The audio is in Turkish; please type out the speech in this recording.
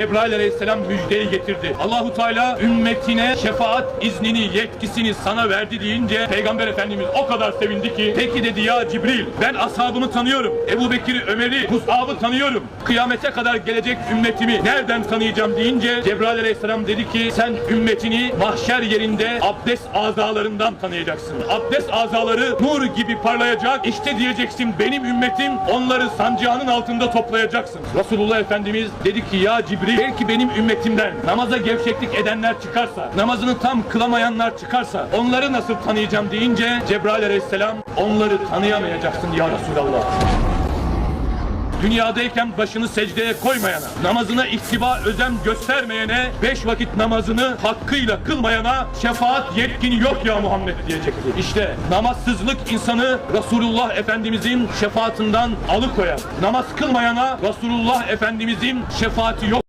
Cebrail aleyhisselam müjdeyi getirdi. Allahu Teala ümmetine şefaat iznini, yetkisini sana verdi deyince Peygamber Efendimiz o kadar sevindi ki peki dedi ya Cibril ben ashabımı tanıyorum. Ebu Bekir'i, Ömer'i, Mus'ab'ı tanıyorum. Kıyamete kadar gelecek ümmetimi nereden tanıyacağım deyince Cebrail aleyhisselam dedi ki sen ümmetini mahşer yerinde abdest azalarından tanıyacaksın. Abdest azaları nur gibi parlayacak. İşte diyeceksin benim ümmetim onları sancağının altında toplayacaksın. Resulullah Efendimiz dedi ki ya Cibril belki benim ümmetimden namaza gevşeklik edenler çıkarsa, namazını tam kılamayanlar çıkarsa onları nasıl tanıyacağım deyince Cebrail aleyhisselam onları tanıyamayacaksın ya Resulallah. Dünyadayken başını secdeye koymayana, namazına ihtiba özen göstermeyene, beş vakit namazını hakkıyla kılmayana şefaat yetkini yok ya Muhammed diyecekti. İşte namazsızlık insanı Resulullah Efendimizin şefaatinden alıkoyar. Namaz kılmayana Resulullah Efendimizin şefaati yok